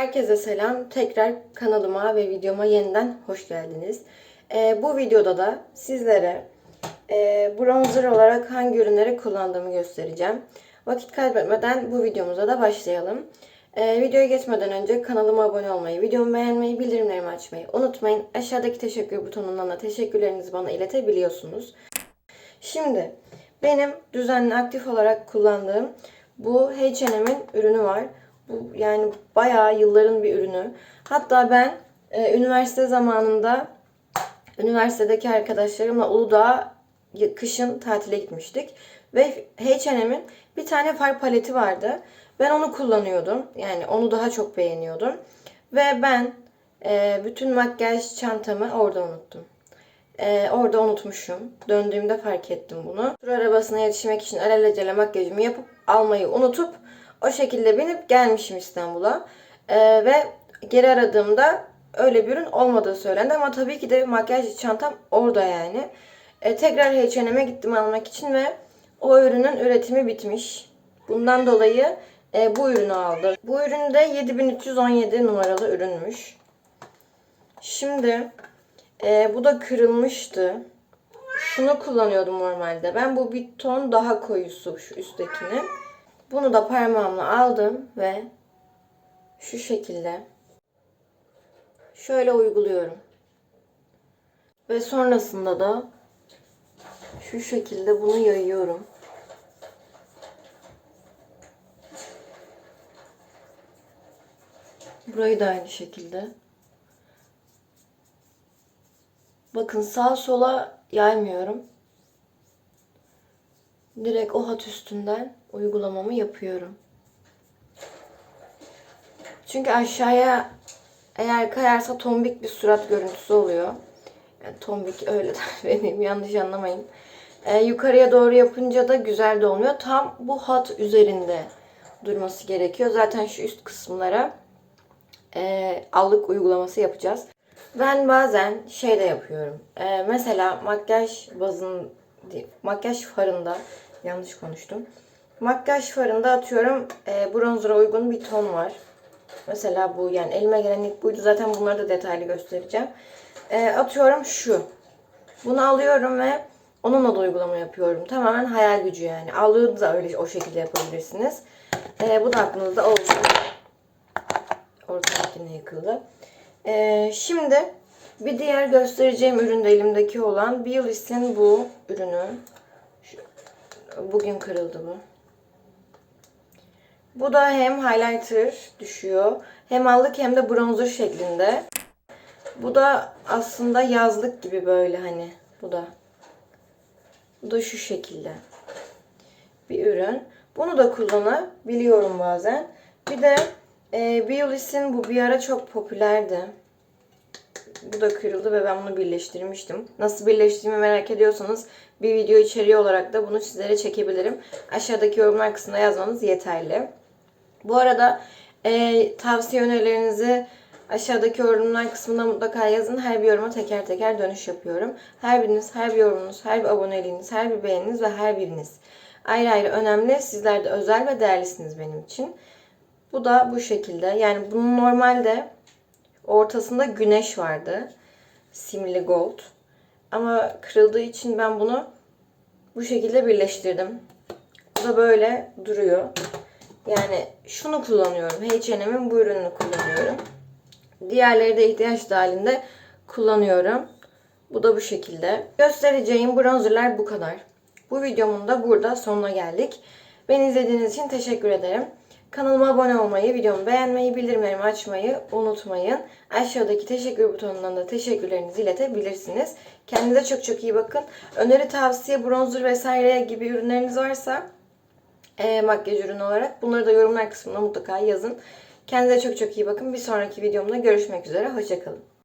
Herkese selam. Tekrar kanalıma ve videoma yeniden hoş geldiniz. Ee, bu videoda da sizlere e, bronzer olarak hangi ürünleri kullandığımı göstereceğim. Vakit kaybetmeden bu videomuza da başlayalım. Ee, videoya geçmeden önce kanalıma abone olmayı, videomu beğenmeyi, bildirimlerimi açmayı unutmayın. Aşağıdaki teşekkür butonundan da teşekkürlerinizi bana iletebiliyorsunuz. Şimdi benim düzenli aktif olarak kullandığım bu H&M'in ürünü var. Bu yani bayağı yılların bir ürünü. Hatta ben e, üniversite zamanında üniversitedeki arkadaşlarımla Uludağ'a kışın tatile gitmiştik. Ve H&M'in bir tane far paleti vardı. Ben onu kullanıyordum. Yani onu daha çok beğeniyordum. Ve ben e, bütün makyaj çantamı orada unuttum. Ee, orada unutmuşum. Döndüğümde fark ettim bunu. Tur arabasına yetişmek için alelacele makyajımı yapıp almayı unutup o şekilde binip gelmişim İstanbul'a. Ee, ve geri aradığımda öyle bir ürün olmadığı söylendi ama tabii ki de makyaj çantam orada yani. Ee, tekrar H&M'e gittim almak için ve o ürünün üretimi bitmiş. Bundan dolayı e, bu ürünü aldım. Bu ürün de 7317 numaralı ürünmüş. Şimdi ee, bu da kırılmıştı. Şunu kullanıyordum normalde. Ben bu bir ton daha koyusu şu üsttekini. Bunu da parmağımla aldım ve şu şekilde şöyle uyguluyorum. Ve sonrasında da şu şekilde bunu yayıyorum. Burayı da aynı şekilde. Bakın sağa sola yaymıyorum. Direkt o hat üstünden uygulamamı yapıyorum. Çünkü aşağıya eğer kayarsa tombik bir surat görüntüsü oluyor. Yani tombik öyle benim yanlış anlamayın. Ee, yukarıya doğru yapınca da güzel de olmuyor. Tam bu hat üzerinde durması gerekiyor. Zaten şu üst kısımlara e, allık uygulaması yapacağız. Ben bazen şey de yapıyorum. Ee, mesela makyaj bazın makyaj farında yanlış konuştum. Makyaj farında atıyorum e, bronzera uygun bir ton var. Mesela bu yani elime gelen ilk buydu. Zaten bunları da detaylı göstereceğim. E, atıyorum şu. Bunu alıyorum ve onunla da uygulama yapıyorum. Tamamen hayal gücü yani. Allığı da öyle o şekilde yapabilirsiniz. E, bu da aklınızda olsun. Ortadakine yıkıldı. Ee, şimdi bir diğer göstereceğim ürün de elimdeki olan Biolis'in bu ürünü. Bugün kırıldı bu. Bu da hem highlighter düşüyor hem allık hem de bronzer şeklinde. Bu da aslında yazlık gibi böyle hani bu da. Bu da şu şekilde bir ürün. Bunu da kullanabiliyorum bazen. Bir de e, Biolis'in bu bir ara çok popülerdi. Bu da kırıldı ve ben bunu birleştirmiştim. Nasıl birleştirdiğimi merak ediyorsanız bir video içeriği olarak da bunu sizlere çekebilirim. Aşağıdaki yorumlar kısmına yazmanız yeterli. Bu arada e, tavsiye önerilerinizi aşağıdaki yorumlar kısmında mutlaka yazın. Her bir yoruma teker teker dönüş yapıyorum. Her biriniz, her bir yorumunuz, her bir aboneliğiniz, her bir beğeniniz ve her biriniz ayrı ayrı önemli. Sizler de özel ve değerlisiniz benim için. Bu da bu şekilde. Yani bunun normalde ortasında güneş vardı. Simli gold. Ama kırıldığı için ben bunu bu şekilde birleştirdim. Bu da böyle duruyor. Yani şunu kullanıyorum. H&M'in bu ürününü kullanıyorum. Diğerleri de ihtiyaç dahilinde kullanıyorum. Bu da bu şekilde. Göstereceğim bronzerlar bu kadar. Bu videomun da burada sonuna geldik. Beni izlediğiniz için teşekkür ederim. Kanalıma abone olmayı, videomu beğenmeyi, bildirimlerimi açmayı unutmayın. Aşağıdaki teşekkür butonundan da teşekkürlerinizi iletebilirsiniz. Kendinize çok çok iyi bakın. Öneri, tavsiye, bronzer vesaire gibi ürünleriniz varsa e, makyaj ürünü olarak bunları da yorumlar kısmına mutlaka yazın. Kendinize çok çok iyi bakın. Bir sonraki videomda görüşmek üzere. Hoşçakalın.